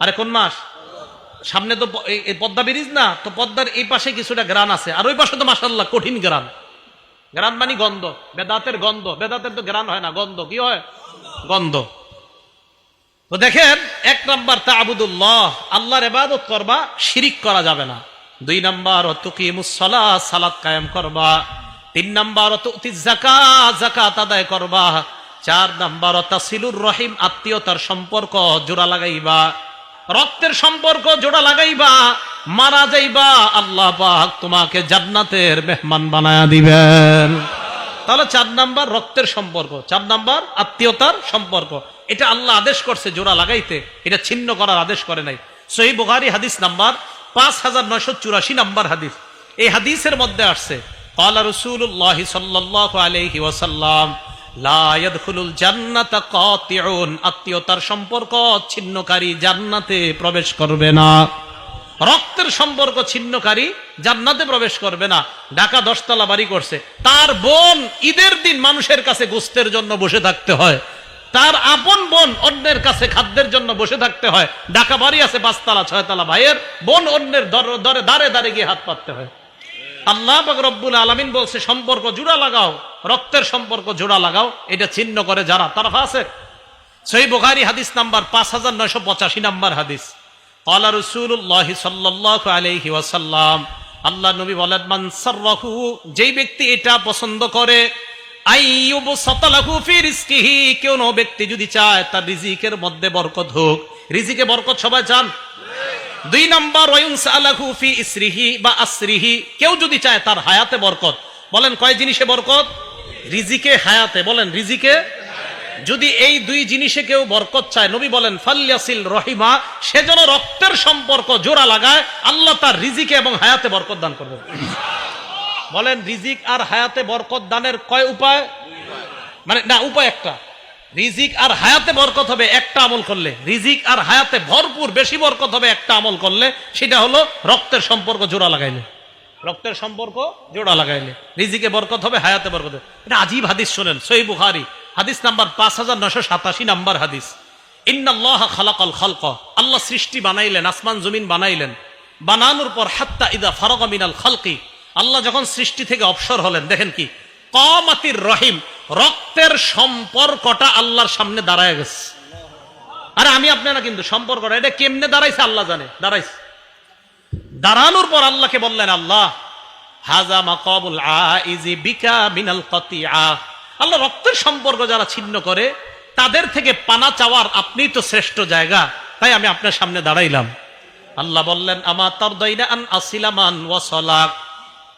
আরে, কোন মাস? সামনে তো এই- পদ্মা ব্রিজ না? তো পদ্মার এই পাশে কিছুটা গ্রান আছে। আর ওই পাশে তো মাসাল্লাহ কঠিন গ্রান। গ্রান মানে গন্ধ। বেদাতের গন্ধ। বেদাতের তো গ্রান হয় না, গন্ধ। কি হয়? গন্ধ। তো দেখেন, এক নাম্বার তা আবুদুল্লাহ আল্লাহর এবাদত করবা, শিরিক করা যাবে না। দুই নাম্বার তুকিমুসলা সালাত কায়েম করবা। তিন নাম্বার জাকাত জাকাত আদায় করবা। চার নাম্বার, তাসিলুর রহিম, আত্মীয়তার সম্পর্ক জোড়া লাগাইবা। রক্তের সম্পর্ক জোড়া লাগাইবা, মারা যাইবা, আল্লাহ পাক তোমাকে জান্নাতের মেহমান বানায়া দিবেন। তাহলে চার নাম্বার রক্তের সম্পর্ক, চার নাম্বার আত্মীয়তার সম্পর্ক। এটা আল্লাহ আদেশ করছে জোড়া লাগাইতে, এটা ছিন্ন করার আদেশ করে নাই। সহি বুহারি হাদিস নাম্বার পাঁচ হাজার নয়শো চুরাশি নাম্বার হাদিস। এই হাদিসের মধ্যে আসছে আল্লাহ রসুল্লাহ সাল্লাহ আলহি ওয়াসাল্লাম আত্মীয়তার সম্পর্ক ছিন্নকারী জান্নাতে প্রবেশ করবে না। রক্তের সম্পর্ক ছিন্নকারী জান্নাতে প্রবেশ করবে না। ঢাকা দশতলা বাড়ি করছে। তার বোন ঈদের দিন মানুষের কাছে গোস্তের জন্য বসে থাকতে হয়। তার আপন বোন অন্যের কাছে খাদ্যের জন্য বসে থাকতে হয়। ডাকা বাড়ি আছে, পাঁচতলা, ছয়তলা ভাইয়ের বোন অন্যের দরে দাঁড়ে দাঁড়ে গিয়ে হাত পাততে হয়। আল্লাহ রব্বুল আলমিন বলছে, সম্পর্ক জোড়া লাগাও, রক্তের সম্পর্ক জোড়া লাগাও, এটা ছিন্ন করে যারা, তারা ফাঁসের সেই বোখারি হাদিস নাম্বার পাঁচ হাজার নয়শো পঁচাশি নাম্বার হাদিস। কলা রসুল্লাহ সাল্লাহ আলহি ওয়াসাল্লাম, আল্লাহ নবী বলেন, মান সারহু যেই ব্যক্তি এটা পছন্দ করে কেউ ব্যক্তি যদি চায়, তার রিজিকের মধ্যে বরকত হোক। রিজিকে বরকত সবাই চান। দুই নাম্বার ফি ইসরিহি বা আসরিহি। কেউ যদি চায় তার হায়াতে বরকত। বলেন, কয় জিনিসে বরকত? রিজিকে হায়াতে। বলেন, রিজিকে? যদি এই দুই জিনিসে কেউ বরকত চায়, নবী বলেন, ফাল্যাসিল রহিমা, সে যেন রক্তের সম্পর্ক জোড়া লাগায়, আল্লাহ তার রিজিকে এবং হায়াতে বরকত দান করবে। বলেন, রিজিক আর হায়াতে বরকত দানের কয় উপায়? মানে না, উপায় একটা। রিজিক আর হায়াতে বরকত হবে একটা আমল করলে। রিজিক আর হায়াতে ভরপুর বেশি বরকত হবে একটা আমল করলে, সেটা হলো রক্তের সম্পর্ক জোড়া লাগাইলে। রক্তের সম্পর্ক জোড়া লাগাইলে। রিজিকে বরকত হবে, হায়াতে বরকত হবে। আজীব হাদিস শোনেন সই বুখারি। হাদিস নাম্বার পাঁচ হাজার নশো সাতাশি নাম্বার হাদিস। ইন্নাল্লাহ খালাকাল খালক। আল্লাহ সৃষ্টি বানাইলেন, আসমান, জমিন বানাইলেন। বানানোর পর হাত্তা ইদা ফারগ মিনাল খালকি। আল্লাহ যখন সৃষ্টি থেকে অবসর হলেন, দেখেন কি? কমাতির রহিম। রক্তের সম্পর্কটা আল্লাহর সামনে দাঁড়ায় গেছে। আরে আমি আপনারা কিন্তু সম্পর্কটা, এটা কেমনে দাঁড়াইছে আল্লাহ জানে, দাঁড়াইছে। দাঁড়ানোর পর আল্লাহকে বললেন, আল্লাহ, হাজা মাকাবুল আইজি বিকা মিনাল কতিয়া আল্লাহ রক্তের সম্পর্ক যারা ছিন্ন করে, তাদের থেকে পানা চাওয়ার আপনি তো শ্রেষ্ঠ জায়গা, তাই আমি আপনার সামনে দাঁড়াইলাম। আল্লাহ বললেন আমার তার আন আসিলামান ওয়াসলাক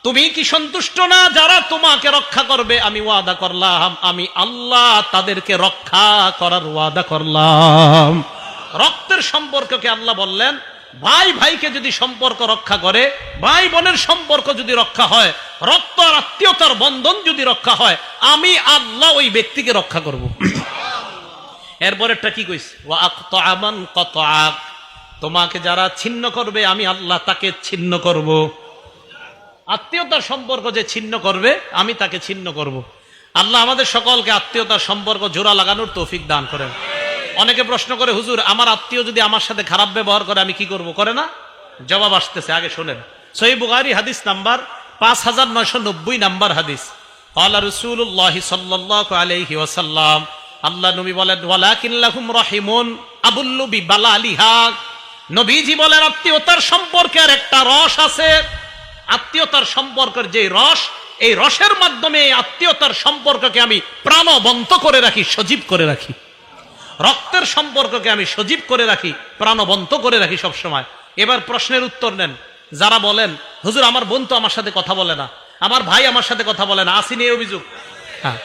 তুমি কি সন্তুষ্ট না? যারা তোমাকে রক্ষা করবে, আমি ওয়াদা করলাম, আমি আল্লাহ তাদেরকে রক্ষা করার ওয়াদা করলাম। রক্তের সম্পর্ককে আল্লাহ বললেন, ভাই ভাইকে যদি সম্পর্ক রক্ষা করে, ভাই বোনের সম্পর্ক যদি রক্ষা হয়, রক্ত আর আত্মীয়তার বন্ধন যদি রক্ষা হয়, আমি আল্লাহ ওই ব্যক্তিকে রক্ষা করব। এরপরেরটা কি কইছে? তোমাকে যারা ছিন্ন করবে, আমি আল্লাহ তাকে ছিন্ন করব। আত্মীয়তার সম্পর্ক যে ছিন্ন করবে, আমি তাকে ছিন্ন করব। আল্লাহ আমাদের সকলকে আত্মীয়তার সম্পর্ক জোড়া লাগানোর তৌফিক দান করেন। অনেকে প্রশ্ন করে, হুজুর, আমার আত্মীয় যদি আমার সাথে খারাপ ব্যবহার করে, আমি কি করব? করে না? জবাব আসতেছে, আগে শোনেন। সহি বুগারি হাদিস নাম্বার পাঁচ হাজার নয়শো নব্বই নাম্বার হাদিস। আল্লাহ রসুল্লাহ সাল্লাহ আলহি ওয়াসাল্লাম, আল্লাহ নবী বলেন ওয়ালাকিল্লাহুম আবুল্লুবি বালা নবীজি বলেন, আত্মীয়তার সম্পর্কের একটা রস আছে। আত্মীয়তার সম্পর্কের যে রস, এই রসের মাধ্যমে এই আত্মীয়তার সম্পর্ককে আমি প্রাণবন্ত করে রাখি, সজীব করে রাখি। রক্তের সম্পর্ককে আমি সজীব করে রাখি, প্রাণবন্ত করে রাখি সব সময় এবার প্রশ্নের উত্তর নেন। যারা বলেন, হুজুর, আমার বোন তো আমার সাথে কথা বলে না, আমার ভাই আমার সাথে কথা বলে না, আসিনি অভিযোগ? হ্যাঁ।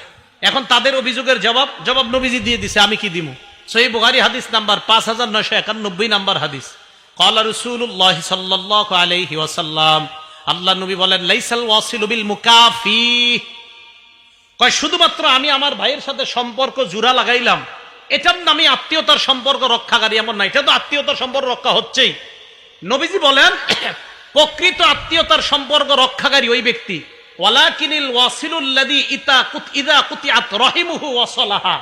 এখন তাদের অভিযোগের জবাব জবাব নবীজি দিয়ে দিছে, আমি কি দিমু? সহি বুহারি হাদিস নাম্বার পাঁচ হাজার নয়শো একানব্বই নাম্বার হাদিস। কলা রসুল্লাহ সাল্লাহ আলাইহি ওয়াসাল্লাম আল্লাহ নবী বলেন, লাইসাল ওয়াসিল বিল মুকাফি। কয়, শুধুমাত্র আমি আমার ভাইয়ের সাথে সম্পর্ক জুড়া লাগাইলাম। এটার নামে আত্মীয়তার সম্পর্ক রক্ষাকারী এমন না, এটা তো আত্মীয়তার সম্পর্ক রক্ষা হচ্ছেই। নবীজি বলেন, প্রকৃত আত্মীয়তার সম্পর্ক রক্ষাকারী ওই ব্যক্তি। ওয়ালাকিনিল ওয়াসিলুল্লাদি ইতা কুত, ইদা কুতিয়াত রহিমুহু ওয়াসলাহা।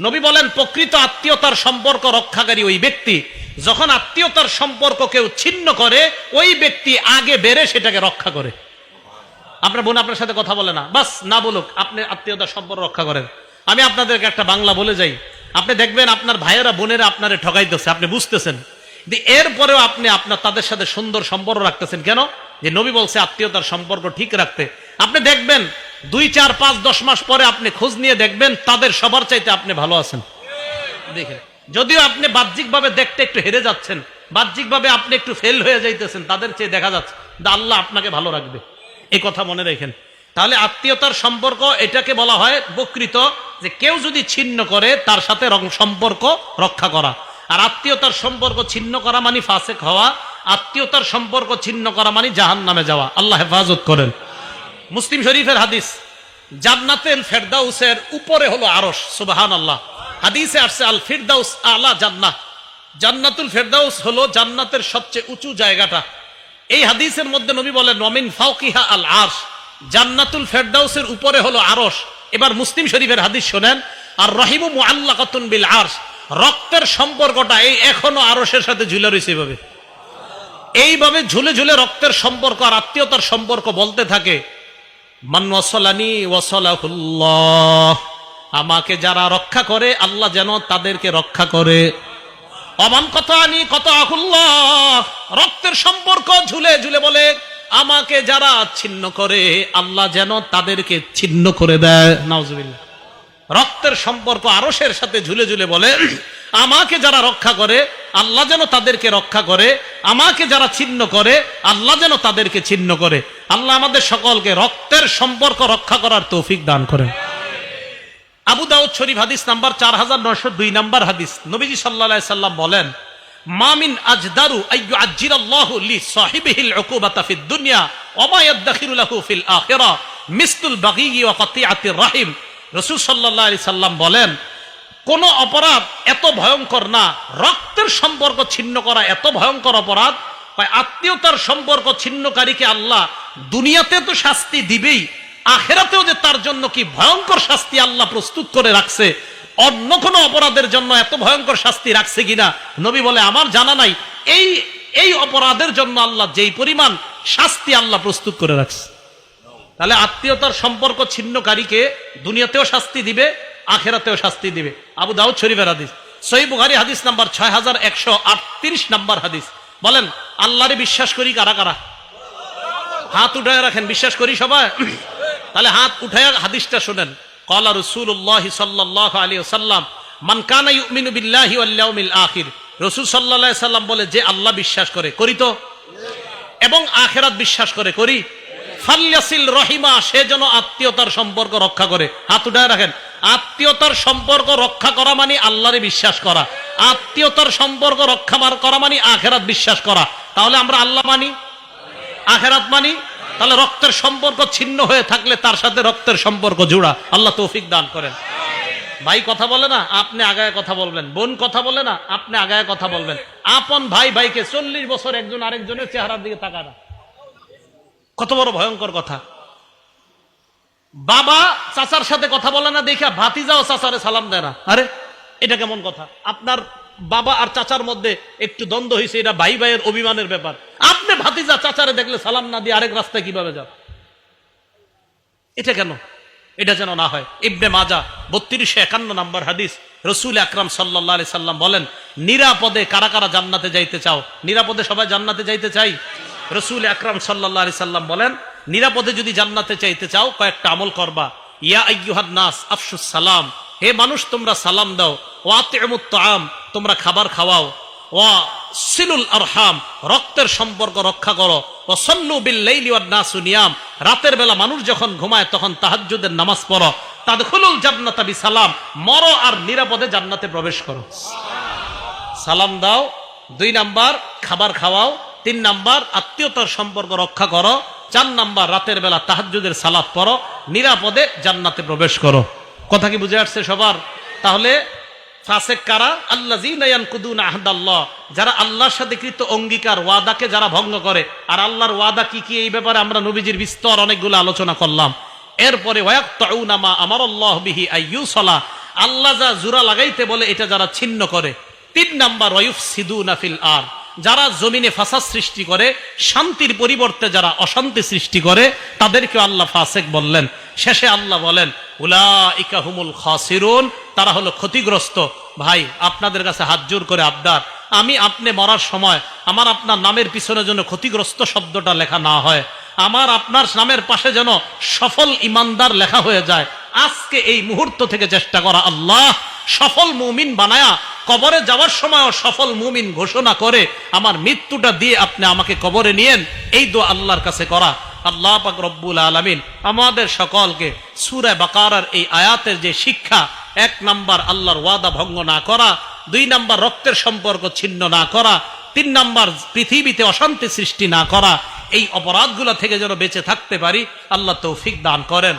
নবী বলেন, প্রকৃত আত্মীয়তার সম্পর্ক রক্ষাকারী ওই ব্যক্তি। যখন আত্মীয়তার সম্পর্ক কেউ ছিন্ন করে, ওই ব্যক্তি আগে বেড়ে সেটাকে রক্ষা করে। আপনার বোন আপনার সাথে কথা বলে না। বাস, না বলুক, আপনি আত্মীয়তার সম্পর্ক রক্ষা করেন। আমি আপনাদেরকে একটা বাংলা বলে যাই। আপনি দেখবেন আপনার ভাইয়েরা, বোনেরা আপনারে ঠকাইতেছে আপনি বুঝতেছেন। এরপরেও আপনি আপনার তাদের সাথে সুন্দর সম্পর্ক রাখতেছেন। কেন? যে নবী বলছে আত্মীয়তার সম্পর্ক ঠিক রাখতে। আপনি দেখবেন দুই, চার, পাঁচ, দশ মাস পরে আপনি খোঁজ নিয়ে দেখবেন তাদের সবার চাইতে আপনি ভালো আছেন। দেখেন। যদিও আপনি বাহ্যিকভাবে দেখতে একটু হেরে যাচ্ছেন, বাহ্যিকভাবে আপনি একটু ফেল হয়ে যাইতেছেন, তাদের চেয়ে দেখা যাচ্ছে আল্লাহ আপনাকে ভালো রাখবে। এই কথা মনে রেখেন। তাহলে আত্মীয়তার সম্পর্ক এটাকে বলা হয় বকৃত যে কেউ যদি ছিন্ন করে, তার সাথে সম্পর্ক রক্ষা করা। আর আত্মীয়তার সম্পর্ক ছিন্ন করা মানে ফাসেক হওয়া, আত্মীয়তার সম্পর্ক ছিন্ন করা মানে জাহান নামে যাওয়া। আল্লাহ হেফাজত করেন। মুসলিম শরীফের হাদিস, জান্নাতেল ফেরদাউসের উপরে হলো আরস সুবাহান আল্লাহ হাদিসে আসছে, আল ফিরদাউস আলা জান্নাহ। জান্নাতুল ফেরদাউস হলো জান্নাতের সবচেয়ে উঁচু জায়গাটা। এই হাদিসের মধ্যে নবী বলেন নমিন ফাউকিহা আল আরশ। জান্নাতুল ফেরদাউসের উপরে হলো আরশ। এবার মুসলিম শরীফের হাদিস শোনেন, আর রহিমু মুআল্লাকাতুন বিল আরশ। রক্তের সম্পর্কটা এই এখনও আরশের সাথে ঝুলে রয়েছে এভাবে। এইভাবে ঝুলে ঝুলে রক্তের সম্পর্ক আর আত্মীয়তার সম্পর্ক বলতে থাকে, মান ওয়াসালানি ওয়াসালাহুল্লাহ। আমাকে যারা রক্ষা করে, আল্লাহ যেন তাদেরকে রক্ষা করে। অমান কথা আনি কত রক্তের সম্পর্ক ঝুলে ঝুলে বলে, আমাকে যারা ছিন্ন করে, আল্লাহ যেন তাদেরকে ছিন্ন করে দেয়। নাউজুবিল্লাহ। রক্তের সম্পর্ক আরসের সাথে ঝুলে ঝুলে বলে, আমাকে যারা রক্ষা করে, আল্লাহ যেন তাদেরকে রক্ষা করে। আমাকে যারা ছিন্ন করে, আল্লাহ যেন তাদেরকে ছিন্ন করে। আল্লাহ আমাদের সকলকে রক্তের সম্পর্ক রক্ষা করার তৌফিক দান করেন। আবু দাউদ শরীফ হাদিস নাম্বার চার হাজার নয়শো দুই নাম্বার হাদিস। নবীজি সাল্লা সাল্লাম বলেন মামিন আজদারু আইয়ু আজির লি সাহিবিহিল উকুবাতা দুনিয়া ওমা ইয়াদখিরু লাহু ফিল আখিরা মিসলুল বাগী ওয়া কাতিআতির রাহিম। রাসূল সাল্লাল্লাহু আলাইহি সাল্লাম বলেন, কোন অপরাধ এত ভয়ঙ্কর না, রক্তের সম্পর্ক ছিন্ন করা এত ভয়ঙ্কর অপরাধ আত্মীয়তার সম্পর্ক ছিন্নকারীকে আল্লাহ দুনিয়াতে তো শাস্তি দিবেই আখেরাতেও যে তার জন্য কি ভয়ঙ্কর শাস্তি আল্লাহ প্রস্তুত করে রাখছে, অন্য কোনো অপরাধের জন্য এত ভয়ঙ্কর শাস্তি রাখছে কিনা নবী বলে, আমার জানা নাই। এই এই অপরাধের জন্য আল্লাহ যেই পরিমাণ শাস্তি আল্লাহ প্রস্তুত করে রাখছে। তাহলে আত্মীয়তার সম্পর্ক ছিন্নকারীকে দুনিয়াতেও শাস্তি দিবে, আখেরাতেও শাস্তি দিবে। আবু দাউদ শরীফের হাদিস। সহি বুখারি হাদিস নাম্বার ছয় হাজার একশো আটত্রিশ নাম্বার হাদিস। বলেন, আল্লাহরে বিশ্বাস করি কারা কারা? হাত উঠায় রাখেন, বিশ্বাস করি সবাই? তাহলে হাত উঠায় হাদিসটা শোনেন। কলা রসুল্লাহ সাল্লাহ আলী সাল্লাম মান কানা ইউমিনু রসুল সাল্লাল্লাহু সাল্লাম বলে, যে আল্লাহ বিশ্বাস করে, করি তো। এবং আখেরাত বিশ্বাস করে, করি। ফাল্যাসিল রহিমা, সে যেন আত্মীয়তার সম্পর্ক রক্ষা করে। হাত উঠায় রাখেন। আত্মীয়তার সম্পর্ক রক্ষা করা মানে আল্লাহরে বিশ্বাস করা। আত্মীয়তার সম্পর্ক রক্ষা করা মানে আখেরাত বিশ্বাস করা। তাহলে আমরা আল্লাহ মানি? আখেরাত মানি? তাহলে রক্তের সম্পর্ক ছিন্ন হয়ে থাকলে তার সাথে রক্তের সম্পর্ক জোড়া। আল্লাহ তৌফিক দান করেন। ভাই কথা বলে না? আপনি আগায় কথা বলবেন। বোন কথা বলে না? আপনি আগায় কথা বলবেন। আপন ভাই ভাইকে চল্লিশ বছর একজন আরেকজনের চেহারার দিকে তাকায় না। কত বড় ভয়ঙ্কর কথা। বাবা চাচার সাথে কথা বলে না, দেখা ভাতিজাও চাচারে সালাম দেয় না। আরে, এটা কেমন কথা? আপনার বাবা আর চাচার মধ্যে একটু দ্বন্দ্ব হয়েছে এটা ভাই ভাইয়ের অভিমানের ব্যাপার। আপনি ভাতিজা চাচারে দেখলে সালাম না দিয়ে আরেক রাস্তায় কীভাবে যান? এটা কেন? এটা যেন না হয়। ইবনে মাজা বত্রিশশো একান্ন নাম্বার হাদিস রসুল আকরাম সাল্লাহ সাল্লাম বলেন, নিরাপদে কারা কারা জান্নাতে যাইতে চাও? নিরাপদে সবাই জান্নাতে যাইতে চাই? রসুল আকরাম সাল্লাহ সাল্লাম বলেন, নিরাপদে যদি জান্নাতে চাইতে চাও, কয়েকটা আমল করবা। ইয়া আইয়ুহান নাস আফসুস সালাম। হে মানুষ, তোমরা সালাম দাও। ওয়াতে আম তোমরা খাবার খাওয়াও। ওয়া সিলুল আরহাম, রক্তের সম্পর্ক রক্ষা করো। ও সল্লু বিল্লাইলি ওয়ান নাসু নিয়াম, রাতের বেলা মানুষ যখন ঘুমায় তখন তাহাজ্জুদের নামাজ পড়ো। তাদখুলুল জান্নাতা বিসালাম, মরো আর নিরাপদে জান্নাতে প্রবেশ করো। সালাম দাও, দুই নাম্বার, খাবার খাওয়াও। তিন নাম্বার, আত্মীয়তার সম্পর্ক রক্ষা করো। চার নাম্বার, রাতের বেলা তাহাজ্জুদের সালাত পড়ো। নিরাপদে জান্নাতে প্রবেশ করো। কথা কি বুঝে আসছে সবার? তাহলে ফাসেক কারা? আল্লাহ যারা আল্লাহর সাথে কৃত অঙ্গীকার, ওয়াদাকে যারা ভঙ্গ করে। আর আল্লাহর ওয়াদা কি কি এই ব্যাপারে আমরা নবীজির বিস্তর অনেকগুলো আলোচনা করলাম। এরপরে আমার আল্লাহ বিহি আইয়ুসলা। আল্লাহ যা জুরা লাগাইতে বলে, এটা যারা ছিন্ন করে। তিন নাম্বার ওয়ুফ সিদু নাফিল আর যারা জমিনে ফাসাদ সৃষ্টি করে, শান্তির পরিবর্তে যারা অশান্তি সৃষ্টি করে তাদেরকে আল্লাহ ফাসেক বললেন। শেষে আল্লাহ বলেন উলা খাসিরুন, তারা হলো ক্ষতিগ্রস্ত। ভাই, আপনাদের কাছে হাত জোর করে আবদার। আমি আপনি মরার সময় আমার আপনার নামের পিছনে যেন ক্ষতিগ্রস্ত শব্দটা লেখা না হয়, আমার আপনার নামের পাশে যেন সফল ইমানদার লেখা হয়ে যায়। আজকে এই মুহূর্ত থেকে চেষ্টা করা আল্লাহ, সফল মুমিন বানায়া কবরে যাওয়ার সময়ও সফল মুমিন ঘোষণা করে, আমার মৃত্যুটা দিয়ে আপনি আমাকে কবরে নিয়েন, এই দো আল্লাহর কাছে করা। আল্লাহ পাক রব্বুল আলমিন আমাদের সকলকে সুরে বাকারার এই আয়াতের যে শিক্ষা, এক নাম্বার আল্লাহর ওয়াদা ভঙ্গ না করা, দুই নাম্বার রক্তের সম্পর্ক ছিন্ন না করা, তিন নাম্বার পৃথিবীতে অশান্তি সৃষ্টি না করা, এই অপরাধগুলো থেকে যেন বেঁচে থাকতে পারি, আল্লাহ তৌফিক দান করেন।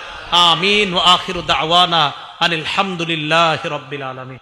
আমিন আখির দাওয়ানা আনিল হামদুলিল্লাহ রব্বিল আলমী